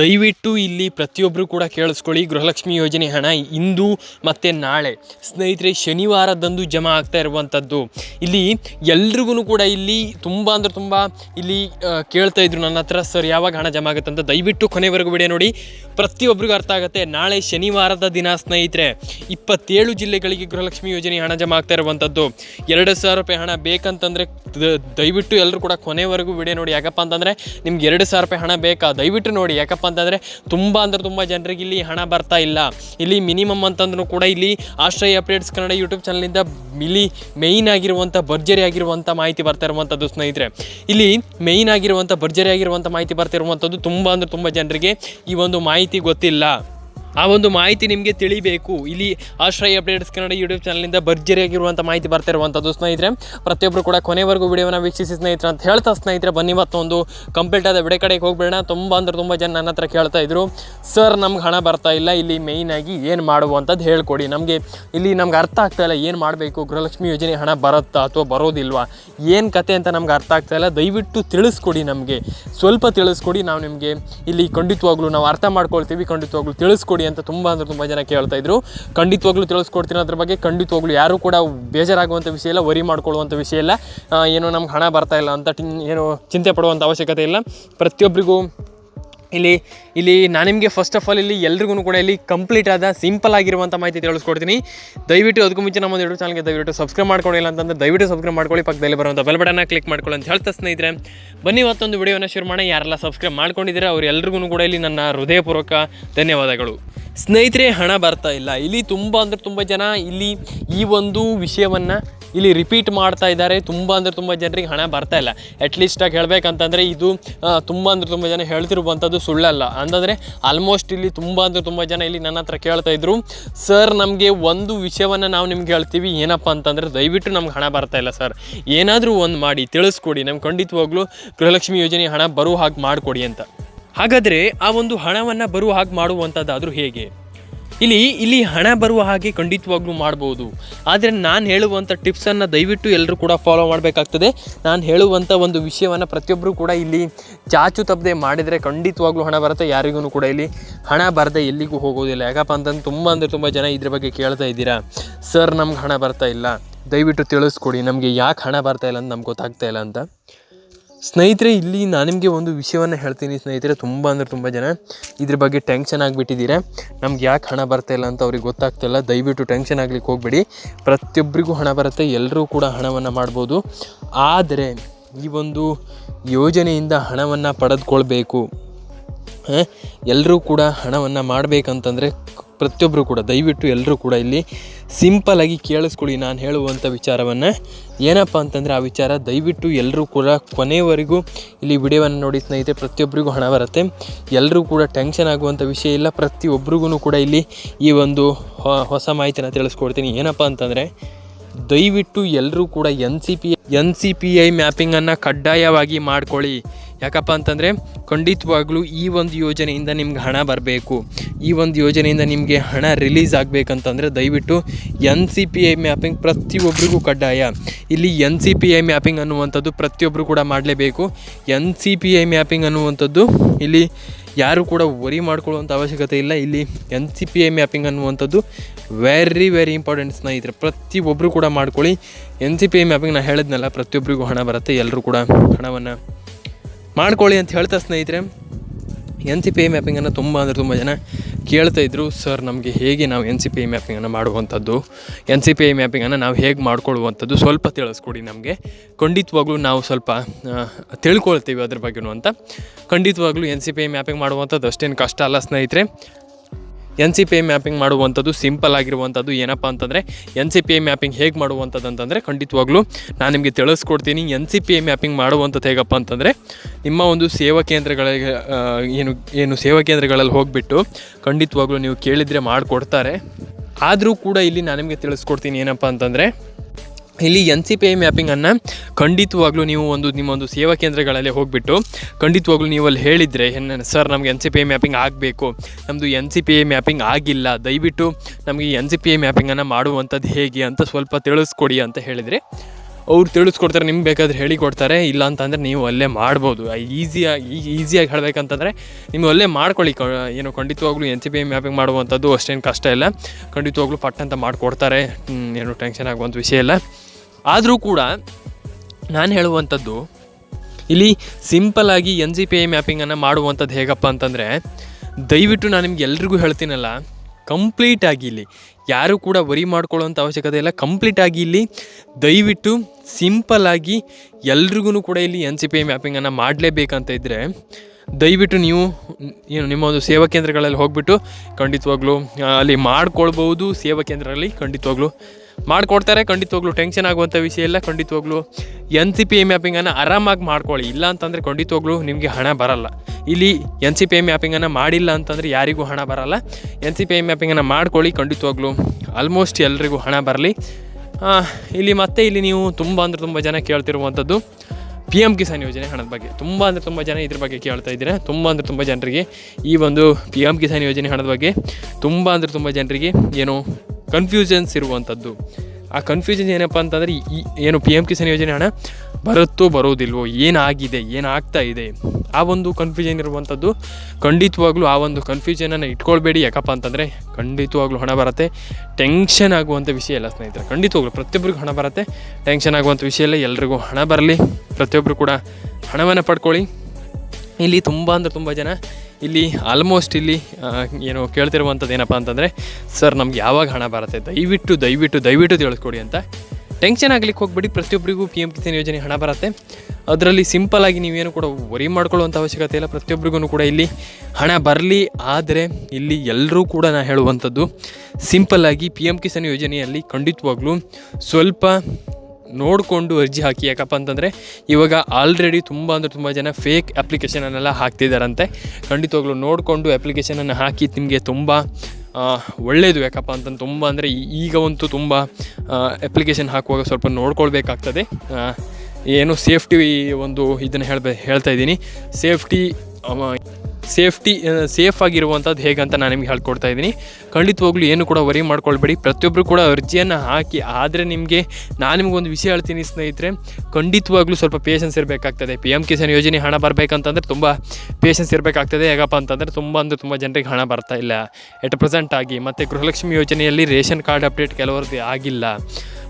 ದಯವಿಟ್ಟು ಇಲ್ಲಿ ಪ್ರತಿಯೊಬ್ಬರು ಕೂಡ ಕೇಳಿಸ್ಕೊಳ್ಳಿ. ಗೃಹಲಕ್ಷ್ಮಿ ಯೋಜನೆ ಹಣ ಇಂದು ಮತ್ತು ನಾಳೆ. ಸ್ನೇಹಿತರೆ, ಶನಿವಾರದಂದು ಜಮಾ ಆಗ್ತಾ ಇರುವಂಥದ್ದು. ಇಲ್ಲಿ ಎಲ್ರಿಗೂ ಕೂಡ ಇಲ್ಲಿ ತುಂಬ ಅಂದ್ರೆ ತುಂಬ ಇಲ್ಲಿ ಕೇಳ್ತಾ ಇದ್ರು ನನ್ನ ಹತ್ರ, ಸರ್, ಯಾವಾಗ ಹಣ ಜಮಾ ಆಗುತ್ತೆ ಅಂತ? ದಯವಿಟ್ಟು ಕೊನೆವರೆಗೂ ಬಿಡಿ ನೋಡಿ. ಪ್ರತಿಯೊಬ್ಬರಿಗೂ ಅರ್ಥ ಆಗುತ್ತೆ. ನಾಳೆ ಶನಿವಾರದ ದಿನ ಸ್ನೇಹಿತರೆ, ಇಪ್ಪತ್ತೇಳು ಜಿಲ್ಲೆಗಳಿಗೆ ಗೃಹಲಕ್ಷ್ಮಿ ಯೋಜನೆ ಹಣ ಜಮಾ ಆಗ್ತಾ ಇರುವಂಥದ್ದು. ಎರಡು ಸಾವಿರ ರೂಪಾಯಿ ಹಣ ಬೇಕಂತಂದರೆ ದಯವಿಟ್ಟು ಎಲ್ಲರೂ ಕೂಡ ಕೊನೆವರೆಗೂ ವಿಡಿಯೋ ನೋಡಿ. ಯಾಕಪ್ಪ ಅಂತಂದರೆ, ನಿಮ್ಗೆ ಎರಡು ಸಾವಿರ ರೂಪಾಯಿ ಹಣ ಬೇಕಾ? ದಯವಿಟ್ಟು ನೋಡಿ. ಯಾಕಪ್ಪ ಅಂತಂದರೆ ತುಂಬ ಅಂದರೆ ತುಂಬ ಜನರಿಗೆ ಇಲ್ಲಿ ಹಣ ಬರ್ತಾ ಇಲ್ಲ. ಇಲ್ಲಿ ಮಿನಿಮಮ್ ಅಂತಂದ್ರೂ ಕೂಡ ಇಲ್ಲಿ ಆಶ್ರಯ ಅಪ್ಡೇಟ್ಸ್ ಕನ್ನಡ ಯೂಟ್ಯೂಬ್ ಚಾನಲಿಂದ ಇಲ್ಲಿ ಮೇಯ್ನ್ ಆಗಿರುವಂಥ ಭರ್ಜರಿ ಆಗಿರುವಂಥ ಮಾಹಿತಿ ಬರ್ತಾ ಇರುವಂಥದ್ದು ಸ್ನೇಹಿತರೆ. ಇಲ್ಲಿ ಮೇಯ್ನ್ ಆಗಿರುವಂಥ ಭರ್ಜರಿ ಆಗಿರುವಂಥ ಮಾಹಿತಿ ಬರ್ತಾ ಇರುವಂಥದ್ದು ತುಂಬ ಅಂದರೆ ತುಂಬ ಜನರಿಗೆ ಈ ಒಂದು ಮಾಹಿತಿ ಗೊತ್ತಿಲ್ಲ. ಆ ಒಂದು ಮಾಹಿತಿ ನಿಮಗೆ ತಿಳಿಬೇಕು. ಇಲ್ಲಿ ಆಶ್ರಯ ಅಪ್ಡೇಟ್ಸ್ ಕನ್ನಡ ಯೂಟ್ಯೂಬ್ ಚಾನಲಿಂದ ಭರ್ಜರಿಯಾಗಿರುವಂಥ ಮಾಹಿತಿ ಬರ್ತಾ ಇರುವಂಥದ್ದು ಸ್ನೇಹಿತರೆ ಪ್ರತಿಯೊಬ್ಬರು ಕೂಡ ಕೊನೆವರೆಗೂ ವಿಡಿಯೋನ ವೀಕ್ಷಿಸಿ ಸ್ನೇಹಿತರೆ ಅಂತ ಹೇಳ್ತಾ ಸ್ನೇಹಿತರೆ, ಬನ್ನಿ ಮತ್ತೊಂದು ಕಂಪ್ಲೀಟ್ ಆದ ಬಿಡೆ ಕಡೆಗೆ ಹೋಗ್ಬೇಡ ತುಂಬ ಅಂದ್ರೆ ತುಂಬ ಜನ ನನ್ನ ಹತ್ರ ಕೇಳ್ತಾ ಇದ್ರು ಸರ್ ನಮ್ಗೆ ಹಣ ಬರ್ತಾ ಇಲ್ಲ. ಇಲ್ಲಿ ಮೇಯ್ನಾಗಿ ಏನು ಮಾಡುವಂಥದ್ದು ಹೇಳ್ಕೊಡಿ. ನಮಗೆ ಇಲ್ಲಿ ನಮ್ಗೆ ಅರ್ಥ ಆಗ್ತಾ ಇಲ್ಲ, ಏನು ಮಾಡಬೇಕು? ಗೃಹಲಕ್ಷ್ಮಿ ಯೋಜನೆ ಹಣ ಬರುತ್ತಾ ಅಥವಾ ಬರೋದಿಲ್ವಾ? ಏನು ಕತೆ ಅಂತ ನಮ್ಗೆ ಅರ್ಥ ಆಗ್ತಾ ಇಲ್ಲ. ದಯವಿಟ್ಟು ತಿಳಿಸ್ಕೊಡಿ ನಮಗೆ. ಸ್ವಲ್ಪ ತಿಳಿಸ್ಕೊಡಿ. ನಾವು ನಿಮಗೆ ಇಲ್ಲಿ ಖಂಡಿತವಾಗ್ಲೂ ನಾವು ಅರ್ಥ ಮಾಡ್ಕೊಳ್ತೀವಿ. ಖಂಡಿತವಾಗ್ಲೂ ತಿಳಿಸ್ಕೊಡಿ ಅಂತ ತುಂಬ ಅಂದರೆ ತುಂಬ ಜನ ಕೇಳ್ತಾ ಇದ್ರು. ಖಂಡಿತವಾಗ್ಲೂ ತಿಳಿಸ್ಕೊಡ್ತೀನಿ ಅದ್ರ ಬಗ್ಗೆ. ಖಂಡಿತವಾಗ್ಲೂ ಯಾರು ಕೂಡ ಬೇಜಾರಾಗುವಂಥ ವಿಷಯ ಇಲ್ಲ ವರಿ ಮಾಡ್ಕೊಳ್ಳುವಂಥ ವಿಷಯ ಇಲ್ಲ. ಏನೋ ನಮ್ಗೆ ಹಣ ಬರ್ತಾ ಇಲ್ಲ ಅಂತ ಟಿನ್, ಏನು ಚಿಂತೆ ಪಡುವಂಥ ಅವಶ್ಯಕತೆ ಇಲ್ಲ. ಪ್ರತಿಯೊಬ್ಬರಿಗೂ ಇಲ್ಲಿ ಇಲ್ಲಿ ನಾನು ನಿಮಗೆ ಫಸ್ಟ್ ಆಫ್ ಆಲ್ ಇಲ್ಲಿ ಎಲ್ರಿಗೂ ಕೂಡ ಇಲ್ಲಿ ಕಂಪ್ಲೀಟ್ ಆದ ಸಿಂಪಲ್ ಆಗಿರುವಂಥ ಮಾಹಿತಿ ತಿಳಿಸ್ಕೊಡ್ತೀನಿ. ದಯವಿಟ್ಟು ಅದಕ್ಕೂ ಮುಂಚೆ ನಮ್ಮ ಯೂಟ್ಯೂಬ್ ಚಾನಲ್ಗೆ ದಯವಿಟ್ಟು ಸಬ್ಸ್ಕ್ರೈಬ್ ಇಲ್ಲ ಅಂತಂದ್ರೆ ದಯವಿಟ್ಟು ಸಬ್ಸ್ಕ್ರೈಬ್ ಮಾಡ್ಕೊಳ್ಳಿ, ಪಕ್ಕದಲ್ಲಿ ಬರುವಂಥ ಬೆಲ್ ಬಟನ್ನ ಕ್ಲಿಕ್ ಮಾಡ್ಕೊಳ್ಳಿ ಅಂತ ಹೇಳ್ತಾ ಸ್ನೇಹಿತರೆ. ಬನ್ನಿ ಮತ್ತೊಂದು ವಿಡಿಯೋನ ಶುರು ಮಾಡಿ ಯಾರೆಲ್ಲ ಸಬ್ಸ್ಕ್ರೈಬ್ ಮಾಡ್ಕೊಂಡಿದ್ದೀರಾ, ಅವ್ರು ಎಲ್ರಿಗೂ ಕೂಡ ಇಲ್ಲಿ ನನ್ನ ಹೃದಯಪೂರ್ವಕ ಧನ್ಯವಾದಗಳು. ಸ್ನೇಹಿತರೆ, ಹಣ ಬರ್ತಾ ಇಲ್ಲ. ಇಲ್ಲಿ ತುಂಬ ಅಂದರೆ ತುಂಬ ಜನ ಇಲ್ಲಿ ಈ ಒಂದು ವಿಷಯವನ್ನು ಇಲ್ಲಿ ರಿಪೀಟ್ ಮಾಡ್ತಾ ಇದ್ದಾರೆ. ತುಂಬ ಅಂದರೆ ತುಂಬ ಜನರಿಗೆ ಹಣ ಬರ್ತಾ ಇಲ್ಲ. ಅಟ್ಲೀಸ್ಟಾಗಿ ಹೇಳಬೇಕಂತಂದರೆ ಇದು ತುಂಬ ಅಂದರೆ ತುಂಬ ಜನ ಹೇಳ್ತಿರುವಂಥದ್ದು ಸುಳ್ಳಲ್ಲ. ಅಂತಂದರೆ ಆಲ್ಮೋಸ್ಟ್ ಇಲ್ಲಿ ತುಂಬ ಅಂದರೆ ತುಂಬ ಜನ ಇಲ್ಲಿ ನನ್ನ ಹತ್ರ ಕೇಳ್ತಾ ಇದ್ರು ಸರ್ ನಮಗೆ ಒಂದು ವಿಷಯವನ್ನು ನಾವು ನಿಮ್ಗೆ ಹೇಳ್ತೀವಿ. ಏನಪ್ಪ ಅಂತಂದರೆ ದಯವಿಟ್ಟು ನಮ್ಗೆ ಹಣ ಬರ್ತಾ ಇಲ್ಲ ಸರ್ ಏನಾದರೂ ಒಂದು ಮಾಡಿ, ತಿಳಿಸ್ಕೊಡಿ. ನಮ್ಗೆ ಖಂಡಿತವಾಗ್ಲೂ ಗೃಹಲಕ್ಷ್ಮಿ ಯೋಜನೆ ಹಣ ಬರುವ ಹಾಗೆ ಮಾಡಿಕೊಡಿ ಅಂತ. ಹಾಗಾದರೆ ಆ ಒಂದು ಹಣವನ್ನು ಬರುವ ಹಾಗೆ ಮಾಡುವಂಥದ್ದಾದರೂ ಹೇಗೆ? ಇಲ್ಲಿ ಇಲ್ಲಿ ಹಣ ಬರುವ ಹಾಗೆ ಖಂಡಿತವಾಗ್ಲೂ ಮಾಡ್ಬೋದು. ಆದರೆ ನಾನು ಹೇಳುವಂಥ ಟಿಪ್ಸನ್ನು ದಯವಿಟ್ಟು ಎಲ್ಲರೂ ಕೂಡ ಫಾಲೋ ಮಾಡಬೇಕಾಗ್ತದೆ. ನಾನು ಹೇಳುವಂಥ ಒಂದು ವಿಷಯವನ್ನು ಪ್ರತಿಯೊಬ್ಬರು ಕೂಡ ಇಲ್ಲಿ ಚಾಚು ತಪ್ಪದೆ ಮಾಡಿದರೆ ಖಂಡಿತವಾಗ್ಲೂ ಹಣ ಬರುತ್ತೆ ಯಾರಿಗೂ ಕೂಡ ಇಲ್ಲಿ ಹಣ ಬರದೆ ಎಲ್ಲಿಗೂ ಹೋಗೋದಿಲ್ಲ. ಯಾಕಪ್ಪ ಅಂತಂದು ತುಂಬ ಅಂದರೆ ತುಂಬ ಜನ ಇದ್ರ ಬಗ್ಗೆ ಕೇಳ್ತಾ ಇದ್ದೀರಾ? ಸರ್, ನಮ್ಗೆ ಹಣ ಬರ್ತಾ ಇಲ್ಲ. ದಯವಿಟ್ಟು ತಿಳಿಸ್ಕೊಡಿ, ನಮಗೆ ಯಾಕೆ ಹಣ ಬರ್ತಾ ಇಲ್ಲ ಅಂತ ನಮ್ಗೆ ಗೊತ್ತಾಗ್ತಾ ಇಲ್ಲ ಅಂತ. ಸ್ನೇಹಿತರೆ, ಇಲ್ಲಿ ನಾನು ನಿಮಗೆ ಒಂದು ವಿಷಯವನ್ನು ಹೇಳ್ತೀನಿ. ಸ್ನೇಹಿತರೆ, ತುಂಬ ಅಂದರೆ ತುಂಬ ಜನ ಇದ್ರ ಬಗ್ಗೆ ಟೆನ್ಷನ್ ಆಗಿಬಿಟ್ಟಿದ್ದೀರಾ. ನಮ್ಗೆ ಯಾಕೆ ಹಣ ಬರ್ತಾ ಇಲ್ಲ ಅಂತ ಅವ್ರಿಗೆ ಗೊತ್ತಾಗ್ತಿಲ್ಲ ದಯವಿಟ್ಟು ಟೆನ್ಷನ್ ಆಗ್ಲಿಕ್ಕೆ ಹೋಗಬೇಡಿ. ಪ್ರತಿಯೊಬ್ಬರಿಗೂ ಹಣ ಬರುತ್ತೆ. ಎಲ್ಲರೂ ಕೂಡ ಹಣವನ್ನು ಮಾಡ್ಬೋದು. ಆದರೆ, ಈ ಒಂದು ಯೋಜನೆಯಿಂದ ಹಣವನ್ನು ಪಡೆದುಕೊಳ್ಬೇಕು. ಎಲ್ಲರೂ ಕೂಡ ಹಣವನ್ನು ಮಾಡಬೇಕಂತಂದರೆ ಪ್ರತಿಯೊಬ್ಬರು ಕೂಡ, ದಯವಿಟ್ಟು ಎಲ್ಲರೂ ಕೂಡ ಇಲ್ಲಿ ಸಿಂಪಲಾಗಿ ಕೇಳಿಸ್ಕೊಳ್ಳಿ ನಾನು ಹೇಳುವಂಥ ವಿಚಾರವನ್ನು. ಏನಪ್ಪ ಅಂತಂದರೆ ಆ ವಿಚಾರ ದಯವಿಟ್ಟು ಎಲ್ಲರೂ ಕೂಡ ಕೊನೆಯವರೆಗೂ ಇಲ್ಲಿ ವಿಡಿಯೋವನ್ನು ನೋಡಿ ಸ್ನೇಹಿತರೆ, ಪ್ರತಿಯೊಬ್ಬರಿಗೂ ಹಣ ಬರುತ್ತೆ. ಎಲ್ಲರೂ ಕೂಡ ಟೆನ್ಷನ್ ಆಗುವಂಥ ವಿಷಯ ಇಲ್ಲ. ಪ್ರತಿಯೊಬ್ಬರಿಗೂ ಕೂಡ ಇಲ್ಲಿ ಈ ಒಂದು ಹೊಸ ಮಾಹಿತಿನ ತಿಳಿಸ್ಕೊಡ್ತೀನಿ. ಏನಪ್ಪ ಅಂತಂದರೆ ದಯವಿಟ್ಟು ಎಲ್ಲರೂ ಕೂಡ N C P N C P I ಮ್ಯಾಪಿಂಗನ್ನು ಕಡ್ಡಾಯವಾಗಿ ಮಾಡ್ಕೊಳ್ಳಿ. ಯಾಕಪ್ಪ ಅಂತಂದರೆ ಖಂಡಿತವಾಗ್ಲೂ ಈ ಒಂದು ಯೋಜನೆಯಿಂದ ನಿಮ್ಗೆ ಹಣ ಬರಬೇಕು. ಈ ಒಂದು ಯೋಜನೆಯಿಂದ ನಿಮಗೆ ಹಣ ರಿಲೀಸ್ ಆಗಬೇಕಂತಂದರೆ ದಯವಿಟ್ಟು N C P I mapping ಪ್ರತಿಯೊಬ್ಬರಿಗೂ ಕಡ್ಡಾಯ. ಇಲ್ಲಿ N C P I mapping ಅನ್ನುವಂಥದ್ದು ಪ್ರತಿಯೊಬ್ಬರು ಕೂಡ ಮಾಡಲೇಬೇಕು. N C P I mapping ಅನ್ನುವಂಥದ್ದು ಇಲ್ಲಿ ಯಾರು ಕೂಡ ವರಿ ಮಾಡ್ಕೊಳ್ಳುವಂಥ ಅವಶ್ಯಕತೆ ಇಲ್ಲ. ಇಲ್ಲಿ N C P I mapping ಅನ್ನುವಂಥದ್ದು ವೆರಿ ವೆರಿ ಇಂಪಾರ್ಟೆಂಟ್ ಸ್ನೇಹಿತರೆ ಪ್ರತಿಯೊಬ್ಬರು ಕೂಡ ಮಾಡ್ಕೊಳ್ಳಿ. N C P I mapping ನಾನು ಹೇಳಿದ್ನಲ್ಲ ಪ್ರತಿಯೊಬ್ಬರಿಗೂ ಹಣ ಬರುತ್ತೆ ಎಲ್ಲರೂ ಕೂಡ ಹಣವನ್ನು ಮಾಡ್ಕೊಳ್ಳಿ ಅಂತ ಹೇಳ್ತಾ ಸ್ನೇಹಿತರೆ. ಎನ್ ಸಿ ಪಿ ಐ ಮ್ಯಾಪಿಂಗನ್ನು ತುಂಬ ಅಂದರೆ ತುಂಬ ಜನ ಕೇಳ್ತಾ ಇದ್ರು. ಸರ್ ನಮಗೆ ಹೇಗೆ ನಾವು ಎನ್ ಸಿ ಪಿ ಐ ಮ್ಯಾಪಿಂಗನ್ನು ಮಾಡುವಂಥದ್ದು? ಎನ್ ಸಿ ಪಿ ಐ ಮ್ಯಾಪಿಂಗನ್ನು ನಾವು ಹೇಗೆ ಮಾಡ್ಕೊಳ್ಳುವಂಥದ್ದು? ಸ್ವಲ್ಪ ತಿಳಿಸ್ಕೊಡಿ ನಮಗೆ. ಖಂಡಿತವಾಗ್ಲೂ ನಾವು ಸ್ವಲ್ಪ ತಿಳ್ಕೊಳ್ತೀವಿ ಅದ್ರ ಬಗ್ಗೆನೂ ಅಂತ. ಖಂಡಿತವಾಗ್ಲೂ N C P I mapping ಮಾಡುವಂಥದ್ದು ಅಷ್ಟೇನು ಕಷ್ಟ ಅಲ್ಲ ಸ್ನೇಹಿತರೆ. N C P I mapping ಮಾಡುವಂಥದ್ದು ಸಿಂಪಲ್ ಆಗಿರುವಂಥದ್ದು ಏನಪ್ಪ ಅಂತಂದರೆ N C P I mapping ಹೇಗೆ ಮಾಡುವಂಥದ್ದು ಅಂತಂದರೆ ಖಂಡಿತವಾಗ್ಲೂ ನಾನು ನಿಮಗೆ ತಿಳಿಸ್ಕೊಡ್ತೀನಿ N C P I mapping ಮಾಡುವಂಥದ್ದು ಹೇಗಪ್ಪ ಅಂತಂದರೆ ನಿಮ್ಮ ಒಂದು ಸೇವಾ ಕೇಂದ್ರಗಳಿಗೆ ಏನು ಏನು ಸೇವಾ ಕೇಂದ್ರಗಳಲ್ಲಿ ಹೋಗಿಬಿಟ್ಟು ಖಂಡಿತವಾಗ್ಲೂ ನೀವು ಕೇಳಿದರೆ ಮಾಡಿಕೊಡ್ತಾರೆ. ಆದರೂ ಕೂಡ ಇಲ್ಲಿ ನಾನು ನಿಮಗೆ ತಿಳಿಸ್ಕೊಡ್ತೀನಿ ಏನಪ್ಪ ಅಂತಂದರೆ ಇಲ್ಲಿ ಎನ್ ಸಿ ಪಿ ಐ ಮ್ಯಾಪಿಂಗನ್ನು ಖಂಡಿತವಾಗ್ಲೂ ನೀವು ಒಂದು ನಿಮ್ಮ ಒಂದು ಸೇವಾ ಕೇಂದ್ರಗಳಲ್ಲಿ ಹೋಗಿಬಿಟ್ಟು ಖಂಡಿತವಾಗ್ಲೂ ನೀವು ಅಲ್ಲಿ ಹೇಳಿದರೆ ಸರ್, ನಮಗೆ N C P I mapping ಆಗಬೇಕು. ನಮ್ಮದು N C P I mapping ಆಗಿಲ್ಲ. ದಯವಿಟ್ಟು ನಮಗೆ ಎನ್ ಸಿ ಪಿ ಐ ಮ್ಯಾಪಿಂಗನ್ನು ಮಾಡುವಂಥದ್ದು ಹೇಗೆ ಅಂತ ಸ್ವಲ್ಪ ತಿಳಿಸ್ಕೊಡಿ ಅಂತ ಹೇಳಿದರೆ ಅವ್ರು ತಿಳಿಸ್ಕೊಡ್ತಾರೆ, ನಿಮ್ಗೆ ಬೇಕಾದ್ರೆ ಹೇಳಿ ಕೊಡ್ತಾರೆ. ಇಲ್ಲ ಅಂತಂದರೆ ನೀವು ಅಲ್ಲೇ ಮಾಡ್ಬೋದು. ಈಸಿಯಾಗಿ ಈಸಿಯಾಗಿ ಹೇಳಬೇಕಂತಂದರೆ ನೀವು ಅಲ್ಲೇ ಮಾಡ್ಕೊಳ್ಳಿ. ಏನು ಖಂಡಿತವಾಗ್ಲೂ ಎನ್ ಸಿ ಪಿ ಮ್ಯಾಪಿಂಗ್ ಮಾಡುವಂಥದ್ದು ಅಷ್ಟೇನು ಕಷ್ಟ ಇಲ್ಲ. ಖಂಡಿತವಾಗ್ಲೂ ಪಟ್ ಅಂತ ಮಾಡಿಕೊಡ್ತಾರೆ. ಏನು ಟೆನ್ಷನ್ ಆಗುವಂಥ ವಿಷಯ ಇಲ್ಲ. ಆದರೂ ಕೂಡ ನಾನು ಹೇಳುವಂಥದ್ದು, ಇಲ್ಲಿ ಸಿಂಪಲ್ಲಾಗಿ ಎನ್ ಸಿ ಪಿ ಐ ಮ್ಯಾಪಿಂಗನ್ನು ಮಾಡುವಂಥದ್ದು ಹೇಗಪ್ಪ ಅಂತಂದರೆ, ದಯವಿಟ್ಟು ನಾನು ನಿಮ್ಗೆ ಎಲ್ರಿಗೂ ಹೇಳ್ತೀನಲ್ಲ ಕಂಪ್ಲೀಟಾಗಿ ಇಲ್ಲಿ. ಯಾರು ಕೂಡ ವರಿ ಮಾಡ್ಕೊಳ್ಳೋಂಥ ಅವಶ್ಯಕತೆ ಇಲ್ಲ. ಕಂಪ್ಲೀಟಾಗಿ ಇಲ್ಲಿ ದಯವಿಟ್ಟು ಸಿಂಪಲ್ಲಾಗಿ ಎಲ್ರಿಗೂ ಕೂಡ ಇಲ್ಲಿ ಎನ್ ಸಿ ಪಿ ಮ್ಯಾಪಿಂಗನ್ನು ಮಾಡಲೇಬೇಕಂತ ಇದ್ದರೆ ದಯವಿಟ್ಟು ನೀವು ಏನು ನಿಮ್ಮ ಒಂದು ಸೇವಾ ಕೇಂದ್ರಗಳಲ್ಲಿ ಹೋಗಿಬಿಟ್ಟು ಖಂಡಿತವಾಗ್ಲೂ ಅಲ್ಲಿ ಮಾಡ್ಕೊಳ್ಬೋದು ಸೇವಾ ಕೇಂದ್ರಗಳಲ್ಲಿ ಖಂಡಿತವಾಗ್ಲೂ. ಮಾಡ್ಕೊಡ್ತಾರೆ ಖಂಡಿತವಾಗ್ಲೂ ಟೆನ್ಷನ್ ಆಗುವಂಥ ವಿಷಯ ಇಲ್ಲ ಖಂಡಿತವಾಗ್ಲೂ ಎನ್ ಸಿ ಪಿ ಎ ಮ್ಯಾಪಿಂಗನ್ನು ಆರಾಮಾಗಿ ಮಾಡ್ಕೊಳ್ಳಿ. ಇಲ್ಲ ಅಂತಂದರೆ ಖಂಡಿತವಾಗ್ಲೂ ನಿಮಗೆ ಹಣ ಬರಲ್ಲ. ಇಲ್ಲಿ ಎನ್ ಸಿ ಪಿ ಎ ಮ್ಯಾಪಿಂಗನ್ನು ಮಾಡಿಲ್ಲ ಅಂತಂದರೆ ಯಾರಿಗೂ ಹಣ ಬರಲ್ಲ. ಎನ್ ಸಿ ಪಿ ಎ ಮ್ಯಾಪಿಂಗನ್ನು ಮಾಡ್ಕೊಳ್ಳಿ ಖಂಡಿತವಾಗ್ಲೂ ಆಲ್ಮೋಸ್ಟ್ ಎಲ್ರಿಗೂ ಹಣ ಬರಲಿ. ಇಲ್ಲಿ ಮತ್ತೆ ಇಲ್ಲಿ ನೀವು ತುಂಬ ಅಂದರೆ ತುಂಬ ಜನ ಕೇಳ್ತಿರುವಂಥದ್ದು ಪಿ ಎಂ ಕಿಸಾನ್ ಯೋಜನೆ ಹಣದ ಬಗ್ಗೆ. ತುಂಬ ಅಂದರೆ ತುಂಬ ಜನ ಇದ್ರ ಬಗ್ಗೆ ಕೇಳ್ತಾ ಇದ್ದೀರಾ? ತುಂಬ ಅಂದರೆ ತುಂಬ ಜನರಿಗೆ ಈ ಒಂದು ಪಿ ಎಂ ಕಿಸಾನ್ ಯೋಜನೆ ಹಣದ ಬಗ್ಗೆ ತುಂಬ ಅಂದರೆ ತುಂಬ ಜನರಿಗೆ ಏನು ಕನ್ಫ್ಯೂಷನ್ಸ್ ಇರುವಂಥದ್ದು. ಆ ಕನ್ಫ್ಯೂಷನ್ ಏನಪ್ಪ ಅಂತಂದರೆ, ಈ ಏನು ಪಿ ಎಂ ಕಿಸಾನ್ ಯೋಜನೆ ಹಣ ಬರುತ್ತೋ ಬರೋದಿಲ್ವೋ, ಏನಾಗಿದೆ, ಏನಾಗ್ತಾ ಇದೆ, ಆ ಒಂದು ಕನ್ಫ್ಯೂಷನ್ ಇರುವಂಥದ್ದು, ಖಂಡಿತವಾಗ್ಲೂ ಆ ಒಂದು ಕನ್ಫ್ಯೂಷನನ್ನು ಇಟ್ಕೊಳ್ಬೇಡಿ. ಯಾಕಪ್ಪ ಅಂತಂದರೆ, ಖಂಡಿತವಾಗ್ಲೂ ಹಣ ಬರುತ್ತೆ ಟೆನ್ಷನ್ ಆಗುವಂಥ ವಿಷಯ ಎಲ್ಲ ಸ್ನೇಹಿತರೆ. ಖಂಡಿತವಾಗ್ಲೂ ಪ್ರತಿಯೊಬ್ಬರಿಗೂ ಹಣ ಬರುತ್ತೆ ಟೆನ್ಷನ್ ಆಗುವಂಥ ವಿಷಯ ಇಲ್ಲ, ಎಲ್ರಿಗೂ ಹಣ ಬರಲಿ. ಪ್ರತಿಯೊಬ್ಬರು ಕೂಡ ಹಣವನ್ನು ಪಡ್ಕೊಳ್ಳಿ. ಇಲ್ಲಿ ತುಂಬ ಅಂದರೆ ತುಂಬ ಜನ ಇಲ್ಲಿ ಆಲ್ಮೋಸ್ಟ್ ಇಲ್ಲಿ ಏನು ಕೇಳ್ತಿರುವಂಥದ್ದು ಏನಪ್ಪ ಅಂತಂದರೆ, ಸರ್, ನಮ್ಗೆ ಯಾವಾಗ ಹಣ ಬರುತ್ತೆ? ದಯವಿಟ್ಟು ದಯವಿಟ್ಟು ದಯವಿಟ್ಟು ತಿಳಿಸ್ಕೊಡಿ ಅಂತ. ಟೆನ್ಷನ್ ಆಗ್ಲಿಕ್ಕೆ ಹೋಗ್ಬೇಡಿ, ಪ್ರತಿಯೊಬ್ಬರಿಗೂ ಪಿ ಎಂ ಕಿಸಾನ್ ಯೋಜನೆ ಹಣ ಬರುತ್ತೆ. ಅದರಲ್ಲಿ ಸಿಂಪಲಾಗಿ ನೀವೇನು ಕೂಡ ವರಿ ಮಾಡ್ಕೊಳ್ಳುವಂಥ ಅವಶ್ಯಕತೆ ಇಲ್ಲ. ಪ್ರತಿಯೊಬ್ಬರಿಗೂ ಕೂಡ ಇಲ್ಲಿ ಹಣ ಬರಲಿ, ಆದರೆ ಇಲ್ಲಿ ಎಲ್ಲರೂ ಕೂಡ ನಾನು ಹೇಳುವಂಥದ್ದು ಸಿಂಪಲ್ಲಾಗಿ ಪಿ ಎಂ ಕಿಸಾನ್ ಯೋಜನೆಯಲ್ಲಿ ಖಂಡಿತವಾಗ್ಲೂ ಸ್ವಲ್ಪ ನೋಡಿಕೊಂಡು ಅರ್ಜಿ ಹಾಕಿ. ಯಾಕಪ್ಪ ಅಂತಂದರೆ ಇವಾಗ ಆಲ್ರೆಡಿ ತುಂಬ ಅಂದರೆ ತುಂಬ ಜನ ಫೇಕ್ ಅಪ್ಲಿಕೇಶನನ್ನೆಲ್ಲ ಹಾಕ್ತಿದ್ದಾರಂತೆ ಖಂಡಿತವಾಗ್ಲೂ ನೋಡಿಕೊಂಡು ಅಪ್ಲಿಕೇಶನನ್ನು ಹಾಕಿ ನಿಮಗೆ ತುಂಬ ಒಳ್ಳೆಯದು ಯಾಕಪ್ಪ ಅಂತಂದು ತುಂಬ ಅಂದರೆ ಈಗ ಅಂತೂ ತುಂಬ ಅಪ್ಲಿಕೇಶನ್ ಹಾಕುವಾಗ ಸ್ವಲ್ಪ ನೋಡ್ಕೊಳ್ಬೇಕಾಗ್ತದೆ. ಏನು ಸೇಫ್ಟಿ ಒಂದು ಇದನ್ನು ಹೇಳ್ಬೇ ಹೇಳ್ತಾ ಇದ್ದೀನಿ. ಸೇಫ್ಟಿ ಸೇಫ್ಟಿ ಸೇಫ್ ಆಗಿರುವಂಥದ್ದು ಹೇಗಂತ ನಾನು ನಿಮಗೆ ಹೇಳ್ಕೊಡ್ತಾ ಇದ್ದೀನಿ. ಖಂಡಿತವಾಗ್ಲೂ ಏನು ಕೂಡ ವರಿ ಮಾಡ್ಕೊಳ್ಬೇಡಿ. ಪ್ರತಿಯೊಬ್ಬರು ಕೂಡ ಅರ್ಜಿಯನ್ನು ಹಾಕಿ, ಆದರೆ ನಿಮಗೆ ನಾನು ನಿಮಗೊಂದು ವಿಷಯ ಹೇಳ್ತೀನಿ ಸ್ನೇಹಿತರೆ, ಖಂಡಿತವಾಗ್ಲೂ ಸ್ವಲ್ಪ ಪೇಷನ್ಸ್ ಇರಬೇಕಾಗ್ತದೆ. ಪಿ ಎಂ ಕಿಸಾನ್ ಯೋಜನೆ ಹಣ ಬರಬೇಕಂತಂದ್ರೆ ತುಂಬ ಪೇಷನ್ಸ್ ಇರಬೇಕಾಗ್ತದೆ. ಯಾಕಪ್ಪ ಅಂತಂದರೆ ತುಂಬ ಅಂದರೆ ತುಂಬ ಜನರಿಗೆ ಹಣ ಬರ್ತಾ ಇಲ್ಲ. ಎಟ್ ಪ್ರೆಸೆಂಟ್ ಆಗಿ, ಮತ್ತು ಗೃಹಲಕ್ಷ್ಮಿ ಯೋಜನೆಯಲ್ಲಿ ರೇಷನ್ ಕಾರ್ಡ್ ಅಪ್ಡೇಟ್ ಕೆಲವರದ್ದು ಆಗಿಲ್ಲ.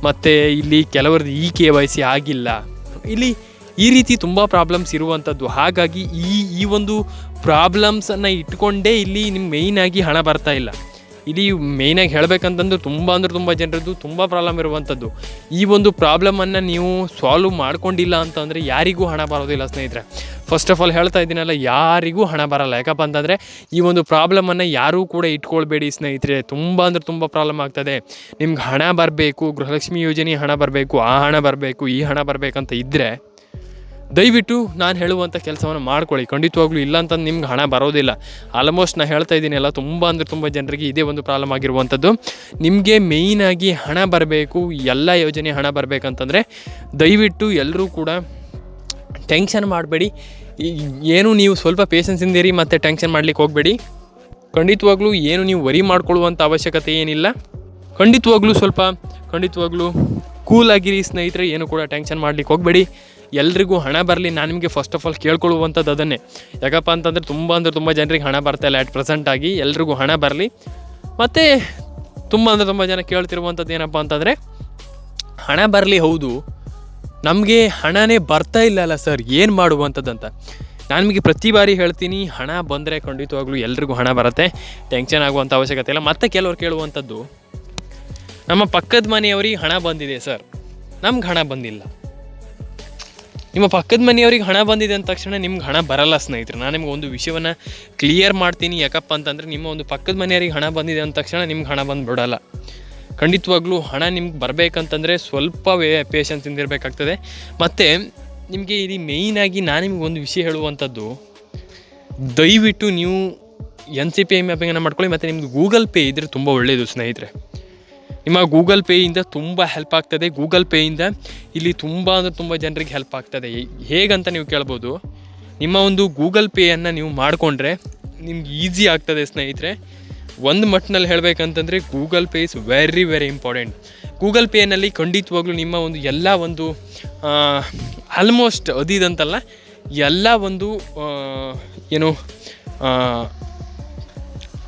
ಮತ್ತು ಇಲ್ಲಿ ಕೆಲವರದ್ದು ಇ ಕೆ ವೈ ಸಿ ಆಗಿಲ್ಲ. ಇಲ್ಲಿ ಈ ರೀತಿ ತುಂಬ ಪ್ರಾಬ್ಲಮ್ಸ್ ಇರುವಂಥದ್ದು ಹಾಗಾಗಿ ಈ ಈ ಒಂದು ಪ್ರಾಬ್ಲಮ್ಸನ್ನು ಇಟ್ಕೊಂಡೇ ಇಲ್ಲಿ ನಿಮ್ಮ ಮೇಯ್ನಾಗಿ ಹಣ ಬರ್ತಾ ಇಲ್ಲ. ಇಲ್ಲಿ ಮೇಯ್ನಾಗಿ ಹೇಳಬೇಕಂತಂದ್ರೆ ತುಂಬ ಅಂದ್ರೆ ತುಂಬ ಜನರದ್ದು ತುಂಬ ಪ್ರಾಬ್ಲಮ್ ಇರುವಂಥದ್ದು. ಈ ಒಂದು ಪ್ರಾಬ್ಲಮನ್ನು ನೀವು ಸಾಲ್ವ್ ಮಾಡ್ಕೊಂಡಿಲ್ಲ ಅಂತಂದರೆ ಯಾರಿಗೂ ಹಣ ಬರೋದಿಲ್ಲ ಸ್ನೇಹಿತರೆ. ಫಸ್ಟ್ ಆಫ್ ಆಲ್ ಹೇಳ್ತಾ ಇದ್ದೀನಲ್ಲ, ಯಾರಿಗೂ ಹಣ ಬರಲ್ಲ. ಯಾಕಪ್ಪ ಅಂತಂದರೆ ಈ ಒಂದು ಪ್ರಾಬ್ಲಮನ್ನು ಯಾರೂ ಕೂಡ ಇಟ್ಕೊಳ್ಬೇಡಿ ಸ್ನೇಹಿತರೆ. ತುಂಬ ಅಂದ್ರೆ ತುಂಬ ಪ್ರಾಬ್ಲಮ್ ಆಗ್ತದೆ. ನಿಮ್ಗೆ ಹಣ ಬರಬೇಕು, ಗೃಹಲಕ್ಷ್ಮಿ ಯೋಜನೆ ಹಣ ಬರಬೇಕು, ಆ ಹಣ ಬರಬೇಕು, ಈ ಹಣ ಬರಬೇಕಂತ ಇದ್ದರೆ ದಯವಿಟ್ಟು ನಾನು ಹೇಳುವಂಥ ಕೆಲಸವನ್ನು ಮಾಡ್ಕೊಳ್ಳಿ. ಖಂಡಿತವಾಗ್ಲೂ ಇಲ್ಲ ಅಂತಂದು ನಿಮ್ಗೆ ಹಣ ಬರೋದಿಲ್ಲ. ಆಲ್ಮೋಸ್ಟ್ ನಾನು ಹೇಳ್ತಾ ಇದ್ದೀನಲ್ಲ ತುಂಬ ಅಂದರೆ ತುಂಬ ಜನರಿಗೆ ಇದೇ ಒಂದು ಪ್ರಾಬ್ಲಮ್ ಆಗಿರುವಂಥದ್ದು ನಿಮಗೆ ಮೇಯ್ನಾಗಿ ಹಣ ಬರಬೇಕು, ಎಲ್ಲ ಯೋಜನೆ ಹಣ ಬರಬೇಕಂತಂದರೆ ದಯವಿಟ್ಟು ಎಲ್ಲರೂ ಕೂಡ ಟೆನ್ಷನ್ ಮಾಡಬೇಡಿ. ಏನು ನೀವು ಸ್ವಲ್ಪ ಪೇಷನ್ಸ್ ಇಂದಿರಿ ಮತ್ತು ಟೆನ್ಷನ್ ಮಾಡ್ಲಿಕ್ಕೆ ಹೋಗಬೇಡಿ. ಖಂಡಿತವಾಗ್ಲೂ ಏನು ನೀವು ವರಿ ಮಾಡ್ಕೊಳ್ಳುವಂಥ ಅವಶ್ಯಕತೆ ಏನಿಲ್ಲ. ಖಂಡಿತವಾಗ್ಲೂ ಸ್ವಲ್ಪ, ಖಂಡಿತವಾಗ್ಲೂ ಕೂಲಾಗಿರಿ ಸ್ನೇಹಿತರೆ, ಏನು ಕೂಡ ಟೆನ್ಷನ್ ಮಾಡ್ಲಿಕ್ಕೆ ಹೋಗಬೇಡಿ. ಎಲ್ರಿಗೂ ಹಣ ಬರಲಿ, ನಾನು ನಿಮಗೆ ಫಸ್ಟ್ ಆಫ್ ಆಲ್ ಕೇಳ್ಕೊಳ್ಳುವಂಥದ್ದು ಅದನ್ನೇ. ಯಾಕಪ್ಪ ಅಂತಂದರೆ ತುಂಬ ಅಂದರೆ ತುಂಬ ಜನರಿಗೆ ಹಣ ಬರ್ತಾ ಇಲ್ಲ ಆ್ಯಟ್ ಪ್ರೆಸೆಂಟ್ ಆಗಿ, ಎಲ್ರಿಗೂ ಹಣ ಬರಲಿ. ಮತ್ತು ತುಂಬ ಅಂದರೆ ತುಂಬ ಜನ ಕೇಳ್ತಿರುವಂಥದ್ದು ಏನಪ್ಪ ಅಂತಂದರೆ, ಹಣ ಬರಲಿ ಹೌದು, ನಮಗೆ ಹಣನೇ ಬರ್ತಾ ಇಲ್ಲ ಅಲ್ಲ ಸರ್ ಏನು ಮಾಡುವಂಥದ್ದಂತ ನಾನು ನಿಮಗೆ ಪ್ರತಿ ಬಾರಿ ಹೇಳ್ತೀನಿ, ಹಣ ಬಂದರೆ ಖಂಡಿತವಾಗ್ಲೂ ಎಲ್ರಿಗೂ ಹಣ ಬರುತ್ತೆ ಟೆನ್ಷನ್ ಆಗುವಂಥ ಅವಶ್ಯಕತೆ ಇಲ್ಲ. ಮತ್ತೆ ಕೆಲವರು ಕೇಳುವಂಥದ್ದು, ನಮ್ಮ ಪಕ್ಕದ ಮನೆಯವರಿಗೆ ಹಣ ಬಂದಿದೆ ಸರ್ ನಮ್ಗೆ ಹಣ ಬಂದಿಲ್ಲ. ನಿಮ್ಮ ಪಕ್ಕದ ಮನೆಯವ್ರಿಗೆ ಹಣ ಬಂದಿದೆ ಅಂದ ತಕ್ಷಣ ನಿಮ್ಗೆ ಹಣ ಬರಲ್ಲ ಸ್ನೇಹಿತರೆ. ನಾನು ನಿಮ್ಗೆ ಒಂದು ವಿಷಯವನ್ನು ಕ್ಲಿಯರ್ ಮಾಡ್ತೀನಿ ಯಾಕಪ್ಪ ಅಂತಂದರೆ ನಿಮ್ಮ ಒಂದು ಪಕ್ಕದ ಮನೆಯವರಿಗೆ ಹಣ ಬಂದಿದೆ ಅಂದ ತಕ್ಷಣ ನಿಮ್ಗೆ ಹಣ ಬಂದು ಬಿಡಲ್ಲ. ಖಂಡಿತವಾಗ್ಲೂ ಹಣ ನಿಮ್ಗೆ ಬರಬೇಕಂತಂದರೆ ಸ್ವಲ್ಪ ವೇ ಪೇಷನ್ಸಿಂದ ಇರಬೇಕಾಗ್ತದೆ. ಮತ್ತು ನಿಮಗೆ ಇಲ್ಲಿ ಮೇಯ್ನಾಗಿ ನಾನು ನಿಮ್ಗೆ ಒಂದು ವಿಷಯ ಹೇಳುವಂಥದ್ದು ದಯವಿಟ್ಟು ನೀವು ಎನ್ ಸಿ ಪಿ ಐ ಮ್ಯಾಪಿಂಗನ್ನು ಮಾಡ್ಕೊಳ್ಳಿ, ಮತ್ತು ನಿಮ್ಮದು ಗೂಗಲ್ ಪೇ ಇದ್ದರೆ ತುಂಬ ಒಳ್ಳೆಯದು ಸ್ನೇಹಿತರೆ. ನಿಮ್ಮ ಗೂಗಲ್ ಪೇಯಿಂದ ತುಂಬ ಹೆಲ್ಪ್ ಆಗ್ತದೆ. ಗೂಗಲ್ ಪೇಯಿಂದ ಇಲ್ಲಿ ತುಂಬ ಅಂದರೆ ತುಂಬ ಜನರಿಗೆ ಹೆಲ್ಪ್ ಆಗ್ತದೆ. ಹೇಗಂತ ನೀವು ಕೇಳ್ಬೋದು? ನಿಮ್ಮ ಒಂದು ಗೂಗಲ್ ಪೇಯನ್ನು ನೀವು ಮಾಡಿಕೊಂಡ್ರೆ ನಿಮ್ಗೆ ಈಸಿ ಆಗ್ತದೆ ಸ್ನೇಹಿತರೆ. ಒಂದು ಮಟ್ಟಿನಲ್ಲಿ ಹೇಳಬೇಕಂತಂದರೆ Google Pay is very very important Google ಪೇನಲ್ಲಿ ಖಂಡಿತವಾಗ್ಲೂ ನಿಮ್ಮ ಒಂದು ಎಲ್ಲ ಒಂದು ಆಲ್ಮೋಸ್ಟ್ ಅದಿದಂತಲ್ಲ, ಎಲ್ಲ ಒಂದು ಏನು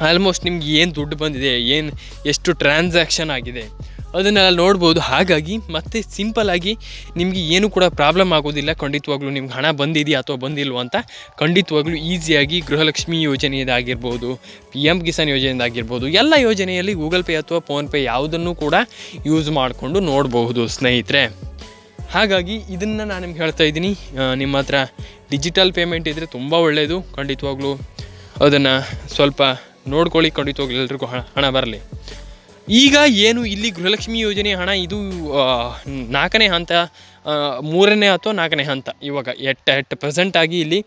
ಆಲ್ಮೋಸ್ಟ್ ನಿಮ್ಗೆ ಏನು ದುಡ್ಡು ಬಂದಿದೆ, ಏನು ಎಷ್ಟು ಟ್ರಾನ್ಸಾಕ್ಷನ್ ಆಗಿದೆ, ಅದನ್ನೆಲ್ಲ ನೋಡ್ಬೋದು. ಹಾಗಾಗಿ ಮತ್ತೆ ಸಿಂಪಲ್ ಆಗಿ ನಿಮಗೆ ಏನು ಕೂಡ ಪ್ರಾಬ್ಲಮ್ ಆಗೋದಿಲ್ಲ. ಖಂಡಿತವಾಗ್ಲೂ ನಿಮ್ಗೆ ಹಣ ಬಂದಿದೆಯಾ ಅಥವಾ ಬಂದಿಲ್ವೋ ಅಂತ ಖಂಡಿತವಾಗ್ಲೂ ಈಸಿಯಾಗಿ ಗೃಹಲಕ್ಷ್ಮಿ ಯೋಜನೆಯದಾಗಿರ್ಬೋದು ಪಿ ಎಂ ಕಿಸಾನ್ ಯೋಜನೆಯದಾಗಿರ್ಬೋದು ಎಲ್ಲ ಯೋಜನೆಯಲ್ಲಿ ಗೂಗಲ್ ಪೇ ಅಥವಾ ಫೋನ್ಪೇ ಯಾವುದನ್ನು ಕೂಡ ಯೂಸ್ ಮಾಡಿಕೊಂಡು ನೋಡಬಹುದು ಸ್ನೇಹಿತರೆ. ಹಾಗಾಗಿ ಇದನ್ನು ನಾನು ನಿಮ್ಗೆ ಹೇಳ್ತಾ ಇದ್ದೀನಿ. ನಿಮ್ಮ ಹತ್ರ ಡಿಜಿಟಲ್ ಪೇಮೆಂಟ್ ಇದ್ದರೆ ತುಂಬ ಒಳ್ಳೆಯದು ಖಂಡಿತವಾಗ್ಲೂ ಅದನ್ನು ಸ್ವಲ್ಪ ನೋಡ್ಕೊಳ್ಳಿ ಖಂಡಿತವಾಗ್ಲೂ ಎಲ್ರಿಗೂ ಹಣ ಹಣ ಬರಲಿ. ಈಗ ಏನು ಇಲ್ಲಿ ಗೃಹಲಕ್ಷ್ಮಿ ಯೋಜನೆ ಹಣ ಇದು ನಾಲ್ಕನೇ ಹಂತ ಮೂರನೇ ಅಥವಾ ನಾಲ್ಕನೇ ಹಂತ? ಇವಾಗ ಎಟ್ ಎಟ್ ಪ್ರೆಸೆಂಟ್ ಆಗಿ ಇಲ್ಲಿ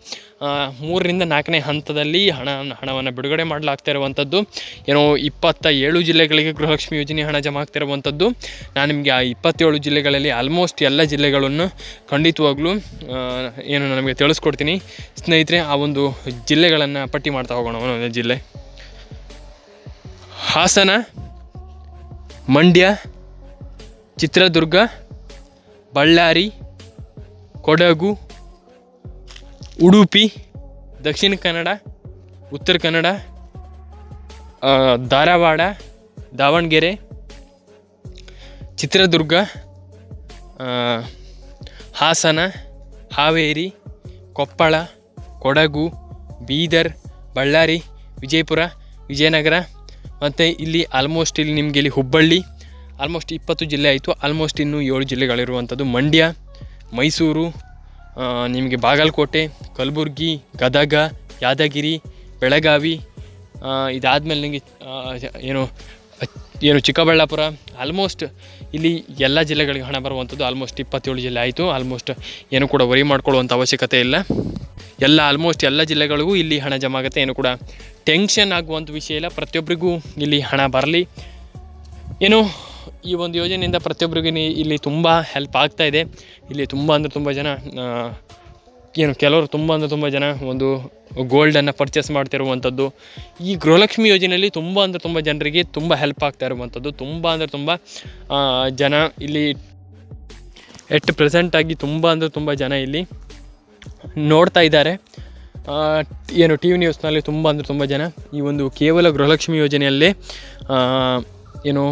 ಮೂರರಿಂದ ನಾಲ್ಕನೇ ಹಂತದಲ್ಲಿ ಹಣ, ಹಣವನ್ನು ಬಿಡುಗಡೆ ಮಾಡಲಾಗ್ತಾ ಇರುವಂಥದ್ದು ಏನೋ ಇಪ್ಪತ್ತ ಏಳು ಜಿಲ್ಲೆಗಳಿಗೆ ಗೃಹಲಕ್ಷ್ಮಿ ಯೋಜನೆ ಹಣ ಜಮಾ ಆಗ್ತಾ ಇರುವಂಥದ್ದು ನಾನು ನಿಮಗೆ ಆ ಇಪ್ಪತ್ತೇಳು ಜಿಲ್ಲೆಗಳಲ್ಲಿ ಆಲ್ಮೋಸ್ಟ್ ಎಲ್ಲ ಜಿಲ್ಲೆಗಳನ್ನು ಖಂಡಿತವಾಗ್ಲೂ ಏನು ನಮಗೆ ತಿಳಿಸ್ಕೊಡ್ತೀನಿ. ಸ್ನೇಹಿತರೆ, ಆ ಒಂದು ಜಿಲ್ಲೆಗಳನ್ನು ಪಟ್ಟಿ ಮಾಡ್ತಾ ಹೋಗೋಣ, ಒಂದೊಂದೇ ಜಿಲ್ಲೆ. ಹಾಸನ, ಮಂಡ್ಯ, ಚಿತ್ರದುರ್ಗ, ಬಳ್ಳಾರಿ, ಕೊಡಗು, ಉಡುಪಿ, ದಕ್ಷಿಣ ಕನ್ನಡ, ಉತ್ತರ ಕನ್ನಡ ಧಾರವಾಡ, ದಾವಣಗೆರೆ, ಚಿತ್ರದುರ್ಗ ಹಾಸನ, ಹಾವೇರಿ, ಕೊಪ್ಪಳ, ಕೊಡಗು, ಬೀದರ್, ಬಳ್ಳಾರಿ, ವಿಜಯಪುರ, ವಿಜಯನಗರ ಮತ್ತು ಇಲ್ಲಿ ಆಲ್ಮೋಸ್ಟ್ ಇಲ್ಲಿ ನಿಮಗೆ ಇಲ್ಲಿ ಹುಬ್ಬಳ್ಳಿ ಆಲ್ಮೋಸ್ಟ್ ಇಪ್ಪತ್ತು ಜಿಲ್ಲೆ ಆಯಿತು. ಆಲ್ಮೋಸ್ಟ್ ಇನ್ನೂ ಏಳು ಜಿಲ್ಲೆಗಳಿರುವಂಥದ್ದು ಮಂಡ್ಯ, ಮೈಸೂರು ನಿಮಗೆ ಬಾಗಲಕೋಟೆ, ಕಲಬುರ್ಗಿ, ಗದಗ, ಯಾದಗಿರಿ, ಬೆಳಗಾವಿ ಇದಾದಮೇಲೆ ನಿಮಗೆ ಏನು ಏನು ಚಿಕ್ಕಬಳ್ಳಾಪುರ ಆಲ್ಮೋಸ್ಟ್ ಇಲ್ಲಿ ಎಲ್ಲ ಜಿಲ್ಲೆಗಳಿಗೆ ಹಣ ಬರುವಂಥದ್ದು ಆಲ್ಮೋಸ್ಟ್ ಇಪ್ಪತ್ತೇಳು ಜಿಲ್ಲೆ ಆಯಿತು. ಆಲ್ಮೋಸ್ಟ್ ಏನು ಕೂಡ ವರಿ ಮಾಡ್ಕೊಳ್ಳುವಂಥ ಅವಶ್ಯಕತೆ ಇಲ್ಲ. ಎಲ್ಲ ಆಲ್ಮೋಸ್ಟ್ ಎಲ್ಲ ಜಿಲ್ಲೆಗಳಿಗೂ ಇಲ್ಲಿ ಹಣ ಜಮಾ ಆಗುತ್ತೆ ಏನು ಕೂಡ ಟೆನ್ಷನ್ ಆಗುವಂಥ ವಿಷಯ ಇಲ್ಲ. ಪ್ರತಿಯೊಬ್ಬರಿಗೂ ಇಲ್ಲಿ ಹಣ ಬರಲಿ. ಏನು, ಈ ಒಂದು ಯೋಜನೆಯಿಂದ ಪ್ರತಿಯೊಬ್ಬರಿಗೂ ಇಲ್ಲಿ ತುಂಬ ಹೆಲ್ಪ್ ಆಗ್ತಾ ಇದೆ. ಇಲ್ಲಿ ತುಂಬ ಅಂದರೆ ತುಂಬ ಜನ ಏನು, ಕೆಲವರು ತುಂಬ ಅಂದರೆ ತುಂಬ ಜನ ಒಂದು ಗೋಲ್ಡನ್ನು ಪರ್ಚೇಸ್ ಮಾಡ್ತಿರುವಂಥದ್ದು ಈ ಗೃಹಲಕ್ಷ್ಮಿ ಯೋಜನೆಯಲ್ಲಿ ತುಂಬ ಅಂದರೆ ತುಂಬ ಜನರಿಗೆ ತುಂಬ ಹೆಲ್ಪ್ ಆಗ್ತಾ ಇರುವಂಥದ್ದು ತುಂಬ ಅಂದರೆ ತುಂಬ ಜನ ಇಲ್ಲಿ ಎಟ್ ಪ್ರೆಸೆಂಟಾಗಿ ತುಂಬ ಅಂದರೆ ತುಂಬ ಜನ ಇಲ್ಲಿ ನೋಡ್ತಾ ಇದ್ದಾರೆ. ಏನು ಟಿ ವಿ ನ್ಯೂಸ್ನಲ್ಲಿ ತುಂಬ ಅಂದರೆ ತುಂಬ ಜನ ಈ ಒಂದು ಕೇವಲ ಗೃಹಲಕ್ಷ್ಮಿ ಯೋಜನೆಯಲ್ಲೇ ಏನು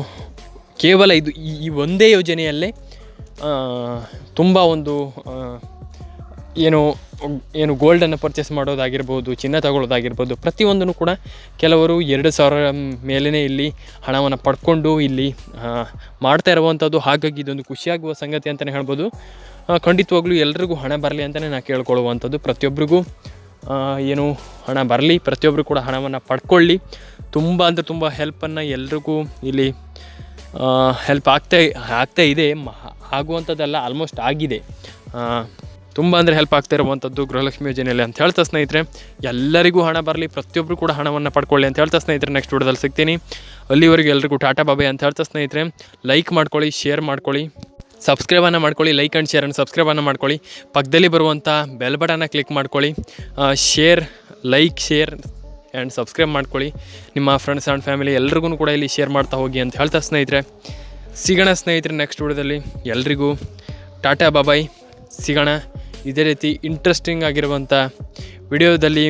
ಕೇವಲ ಇದು ಈ ಒಂದೇ ಯೋಜನೆಯಲ್ಲೇ ತುಂಬ ಒಂದು ಏನು ಏನು ಗೋಲ್ಡನ್ನು ಪರ್ಚೇಸ್ ಮಾಡೋದಾಗಿರ್ಬೋದು, ಚಿನ್ನ ತಗೊಳ್ಳೋದಾಗಿರ್ಬೋದು, ಪ್ರತಿಯೊಂದನ್ನು ಕೂಡ ಕೆಲವರು ಎರಡು ಸಾವಿರ ಮೇಲೇ ಇಲ್ಲಿ ಹಣವನ್ನು ಪಡ್ಕೊಂಡು ಇಲ್ಲಿ ಮಾಡ್ತಾ ಇರುವಂಥದ್ದು ಹಾಗಾಗಿ ಇದೊಂದು ಖುಷಿಯಾಗುವ ಸಂಗತಿ ಅಂತಲೇ ಹೇಳ್ಬೋದು. ಖಂಡಿತವಾಗ್ಲೂ ಎಲ್ರಿಗೂ ಹಣ ಬರಲಿ ಅಂತಲೇ ನಾನು ಕೇಳ್ಕೊಳ್ಳುವಂಥದ್ದು. ಪ್ರತಿಯೊಬ್ಬರಿಗೂ ಏನು ಹಣ ಬರಲಿ ಪ್ರತಿಯೊಬ್ಬರು ಕೂಡ ಹಣವನ್ನು ಪಡ್ಕೊಳ್ಳಿ. ತುಂಬ ಅಂದರೆ ತುಂಬ ಹೆಲ್ಪನ್ನು ಎಲ್ರಿಗೂ ಇಲ್ಲಿ ಹೆಲ್ಪ್ ಆಗ್ತಾ ಆಗ್ತಾ ಇದೆ. ಆಗುವಂಥದ್ದೆಲ್ಲ ಆಲ್ಮೋಸ್ಟ್ ಆಗಿದೆ. ತುಂಬ ಅಂದರೆ ಹೆಲ್ಪ್ ಆಗ್ತಾ ಇರುವಂಥದ್ದು ಗೃಹಲಕ್ಷ್ಮಿ ಯೋಜನೆಯಲ್ಲಿ ಅಂತ ಹೇಳ್ತಾ ಸ್ನೇಹಿತರೆ, ಎಲ್ಲರಿಗೂ ಹಣ ಬರಲಿ ಪ್ರತಿಯೊಬ್ಬರು ಕೂಡ ಹಣವನ್ನು ಪಡ್ಕೊಳ್ಳಿ ಅಂತ ಹೇಳ್ತಾ ಸ್ನೇಹಿತರೆ ನೆಕ್ಸ್ಟ್ ವಿಡಿಯೋದಲ್ಲಿ ಸಿಗ್ತೀನಿ. ಅಲ್ಲಿವರೆಗೂ ಎಲ್ರಿಗೂ ಟಾಟಾ ಬಾಬೆ ಅಂತ ಹೇಳ್ತಾ ಸ್ನೇಹಿತರೆ ಲೈಕ್ ಮಾಡ್ಕೊಳ್ಳಿ ಶೇರ್ ಮಾಡ್ಕೊಳ್ಳಿ ಸಬ್ಸ್ಕ್ರೈಬನ್ನು ಮಾಡ್ಕೊಳ್ಳಿ ಲೈಕ್ ಆ್ಯಂಡ್ ಶೇರ್ ಸಬ್ಸ್ಕ್ರೈಬ್ ಸಬ್ಸ್ಕ್ರೈಬನ್ನು ಮಾಡ್ಕೊಳ್ಳಿ, ಪಕ್ಕದಲ್ಲಿ ಬರುವಂಥ ಬೆಲ್ ಬಟನ್ನ ಕ್ಲಿಕ್ ಮಾಡ್ಕೊಳ್ಳಿ share like share and subscribe ಮಾಡ್ಕೊಳ್ಳಿ. ನಿಮ್ಮ ಫ್ರೆಂಡ್ಸ್ ಆ್ಯಂಡ್ ಫ್ಯಾಮಿಲಿ ಎಲ್ರಿಗೂ ಕೂಡ ಇಲ್ಲಿ ಶೇರ್ ಮಾಡ್ತಾ ಹೋಗಿ ಅಂತ ಹೇಳ್ತಾ ಸ್ನೇಹಿತರೆ. ಸಿಗೋಣ ಸ್ನೇಹಿತರೆ ನೆಕ್ಸ್ಟ್ ವಿಡಿಯೋದಲ್ಲಿ ಎಲ್ರಿಗೂ. ಟಾಟಾ ಬಾಬಾಯ್ ಸಿಗೋಣ. ಇದೇ ರೀತಿ ಇಂಟ್ರೆಸ್ಟಿಂಗ್ ಆಗಿರುವಂಥ ವಿಡಿಯೋದಲ್ಲಿ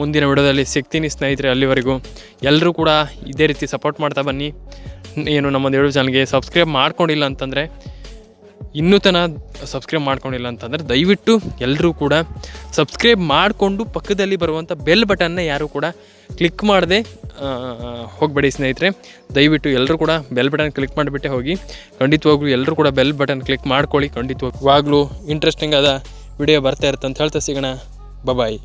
ಮುಂದಿನ ವಿಡಿಯೋದಲ್ಲಿ ಸಿಗ್ತೀನಿ ಸ್ನೇಹಿತರೆ ಅಲ್ಲಿವರೆಗೂ. ಎಲ್ಲರೂ ಕೂಡ ಇದೇ ರೀತಿ ಸಪೋರ್ಟ್ ಮಾಡ್ತಾ ಬನ್ನಿ. ಏನು ನಮ್ಮೊಂದು ಯೂಟ್ಯೂಬ್ ಚಾನಲ್ಗೆ ಸಬ್ಸ್ಕ್ರೈಬ್ ಮಾಡ್ಕೊಂಡಿಲ್ಲ ಅಂತಂದರೆ ಇನ್ನೂ ತನ ಸಬ್ಸ್ಕ್ರೈಬ್ ಮಾಡ್ಕೊಂಡಿಲ್ಲ ಅಂತಂದರೆ ದಯವಿಟ್ಟು ಎಲ್ಲರೂ ಕೂಡ ಸಬ್ಸ್ಕ್ರೈಬ್ ಮಾಡಿಕೊಂಡು ಪಕ್ಕದಲ್ಲಿ ಬರುವಂಥ ಬೆಲ್ ಬಟನ್ನ ಯಾರು ಕೂಡ ಕ್ಲಿಕ್ ಮಾಡದೆ ಹೋಗಬೇಡಿ ಸ್ನೇಹಿತರೆ. ದಯವಿಟ್ಟು ಎಲ್ಲರೂ ಕೂಡ ಬೆಲ್ ಬಟನ್ ಕ್ಲಿಕ್ ಮಾಡಿಬಿಟ್ಟೆ ಹೋಗಿ. ಖಂಡಿತವಾಗ್ಲೂ ಎಲ್ಲರೂ ಕೂಡ ಬೆಲ್ ಬಟನ್ ಕ್ಲಿಕ್ ಮಾಡ್ಕೊಳ್ಳಿ. ಖಂಡಿತವಾಗ್ಲೂ ಇಂಟ್ರೆಸ್ಟಿಂಗ್ ಆದ ವಿಡಿಯೋ ಬರ್ತಾ ಇರುತ್ತೆ ಅಂತ ಹೇಳ್ತಾ ಸಿಗೋಣ. ಬಾಯ್